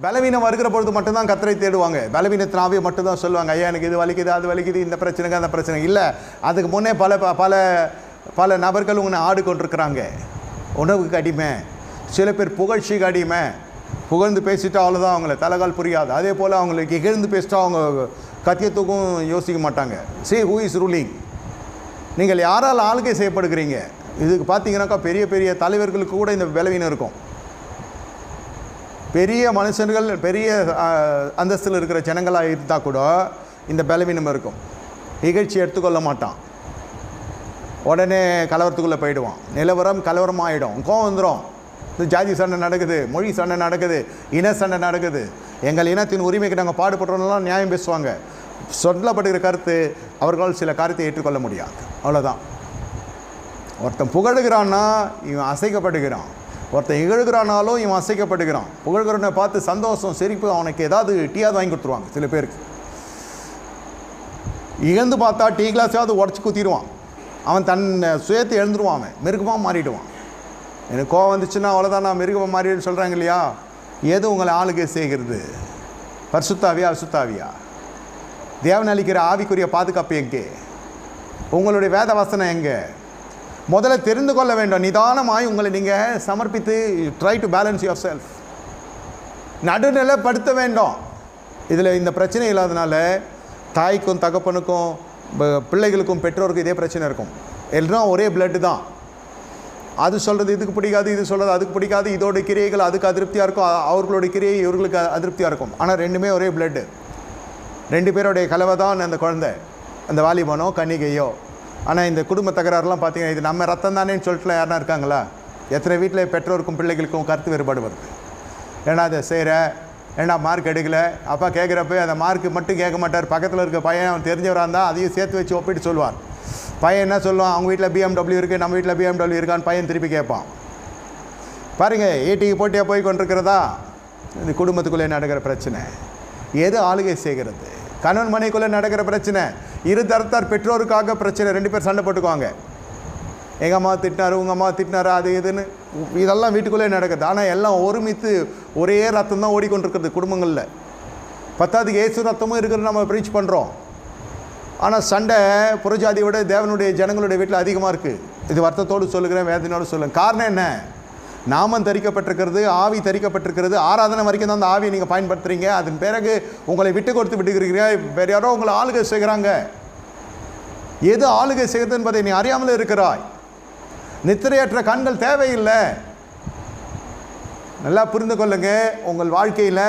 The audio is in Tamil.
பலவீனம் வருகிற பொழுது மட்டும்தான் கத்தரை தேடுவாங்க. பலவீனத்தினாவே மட்டும்தான் சொல்லுவாங்க. ஐயா எனக்கு இது வலிக்குது அது வலிக்குது இந்த பிரச்சனைக்கு அந்த பிரச்சனை. இல்லை அதுக்கு முன்னே பல ப- பல பல நபர்கள் உன்னை ஆடு கொண்டிருக்கிறாங்க. உணவுக்கு அடிமை. சில பேர் புகழ்ச்சிக்கு அடிமை. புகழ்ந்து பேசிட்டா அவ்வளோதான் அவங்கள. தலைகால் புரியாது. அதே போல் அவங்களுக்கு இகழ்ந்து பேசிட்டா அவங்க கத்தியத்துக்கும் யோசிக்க மாட்டாங்க. சி ஹூ இஸ் ரூலிங் நீங்கள் யாரால் ஆளுகை செய்யப்படுகிறீங்க? இதுக்கு பார்த்தீங்கன்னாக்கா பெரிய பெரிய தலைவர்களுக்கு கூட இந்த பலவீனம் இருக்கும். பெரிய மனுஷர்கள் பெரிய அந்தஸ்தில் இருக்கிற ஜனங்களாக இருந்தால் கூட இந்த பலவீனம் இருக்கும். நிகழ்ச்சி எடுத்துக்கொள்ள மாட்டான். உடனே கலவரத்துக்குள்ளே போயிடுவான். நிலவரம் கலவரம் ஆகிடும் கோவம் வந்துடும் இந்த ஜாதி சண்டை நடக்குது மொழி சண்டை நடக்குது இன சண்டை நடக்குது. எங்கள் இனத்தின் உரிமைக்கு நாங்கள் பாடுபடுறோம்லாம் நியாயம் பேசுவாங்க. சொல்லப்படுகிற கருத்து அவர்களால் சில காரியத்தை ஏற்றுக்கொள்ள முடியாது. அவ்வளோதான் ஒருத்தன் புகழுகிறான்னா இவன் அசைக்கப்படுகிறான். ஒருத்தன் இகழ்கிறானாலும் இவன் அசைக்கப்படுகிறான். புகழ்கிறவனை பார்த்து சந்தோஷம் சிரிப்பு அவனுக்கு ஏதாவது டீயாவது வாங்கி கொடுத்துருவாங்க சில பேருக்கு. இழந்து பார்த்தா டீ கிளாஸாவது உடச்சி குத்திடுவான். அவன் தன் சுயத்தை எழுந்துருவான் அவன் மிருகமாக மாறிடுவான். எனக்கு கோவம் வந்துச்சுன்னா அவ்வளோதான் நான் மிருகமாக மாறிடுன்னு சொல்கிறாங்க இல்லையா? எது உங்களை ஆளுக்கு செய்கிறது? பரிசுத்தாவியா அசுத்தாவியா? தேவன் அளிக்கிற ஆவிக்குரிய பாதுகாப்பு எங்கே? உங்களுடைய வேத வசனம் எங்கே? முதல்ல தெரிந்து கொள்ள வேண்டும். நிதானமாய் உங்களை நீங்கள் சமர்ப்பித்து try to balance yourself நடுநிலைப்படுத்த வேண்டும். இதில் இந்த பிரச்சனை இல்லாதனால தாய்க்கும் தகப்பனுக்கும் பிள்ளைகளுக்கும் பெற்றோருக்கும் இதே பிரச்சனை இருக்கும். எல்லாம் ஒரே பிளட்டு தான். அது சொல்கிறது இதுக்கு பிடிக்காது இது சொல்கிறது அதுக்கு பிடிக்காது இதோட கிரியைகள் அதுக்கு அதிருப்தியாக இருக்கும் அவர்களோட அவர்களுடைய கிரியை இவர்களுக்கு அதிருப்தியாக இருக்கும். ஆனால் ரெண்டுமே ஒரே பிளட்டு ரெண்டு பேருடைய கலவை தான் அந்த குழந்தை. அந்த வாலிபனோ கன்னிகையோ. ஆனால் இந்த குடும்ப தகராறுலாம் பார்த்தீங்கன்னா இது நம்ம ரத்தம் தானேன்னு சொல்லிட்டு யாருனா இருக்காங்களா? எத்தனை வீட்டில் பெற்றோருக்கும் பிள்ளைகளுக்கும் கருத்து வேறுபாடு வருது. ஏன்னா அதை செய்கிற ஏன்னா மார்க் எடுக்கல. அப்பா கேட்குறப்ப அந்த மார்க்கு மட்டும் கேட்க மாட்டார். பக்கத்தில் இருக்க பையன் அவன் தெரிஞ்சவராக இருந்தால் அதையும் சேர்த்து வச்சு ஒப்பிட்டு சொல்லுவார் பையன் என்ன சொல்லுவான்? அவங்க வீட்டில் பிஎம்டபிள்யூ இருக்குது நம்ம வீட்டில் பிஎம்டபிள்யூ இருக்கான்னு பையன் திருப்பி கேட்பான். பாருங்கள் ஏடிக்கு போட்டியாக போய் கொண்டிருக்கிறதா? இந்த குடும்பத்துக்குள்ளே நடக்கிற பிரச்சனை. எது ஆளுகை செய்கிறது? கணவன் மனைக்குள்ளே நடக்கிற பிரச்சனை. இரு தரத்தார் பெற்றோருக்காக பிரச்சனை. ரெண்டு பேர் சண்டை போட்டுக்குவாங்க. எங்கள் அம்மா திட்டினாரு உங்கள் அம்மா திட்டினாரு அது இதுன்னு. இதெல்லாம் வீட்டுக்குள்ளே நடக்குது. ஆனால் எல்லாம் ஒருமித்து ஒரே ரத்தம் தான் ஓடிக்கொண்டிருக்கிறது குடும்பங்களில். பத்தாவதுக்கு ஏசு ரத்தமும் இருக்கிறது நம்ம பிரீச் பண்ணுறோம் ஆனால் சண்டை புறஜாதியோட தேவனுடைய ஜனங்களுடைய வீட்டில் அதிகமாக இருக்குது இது வருத்தத்தோடு சொல்லுகிறேன் வேதனையோடு சொல்லுங்கள் காரணம் என்ன? நாமம் தரிக்கப்பட்டிருக்கிறது ஆவி தரிக்கப்பட்டிருக்கிறது. ஆராதனை வரைக்கும் தான் அந்த ஆவியை நீங்கள் பயன்படுத்துகிறீங்க அதன் பிறகு உங்களை விட்டு கொடுத்து விட்டுக்கிறீங்க வேறு யாரோ உங்களை ஆளுகை செய்கிறாங்க. எது ஆளுகை செய்கிறது என்பதை நீ அறியாமல் இருக்கிறாய். நித்திரையற்ற கண்கள் தேவையில்லை. நல்லா புரிந்து கொள்ளுங்க. உங்கள் வாழ்க்கையில்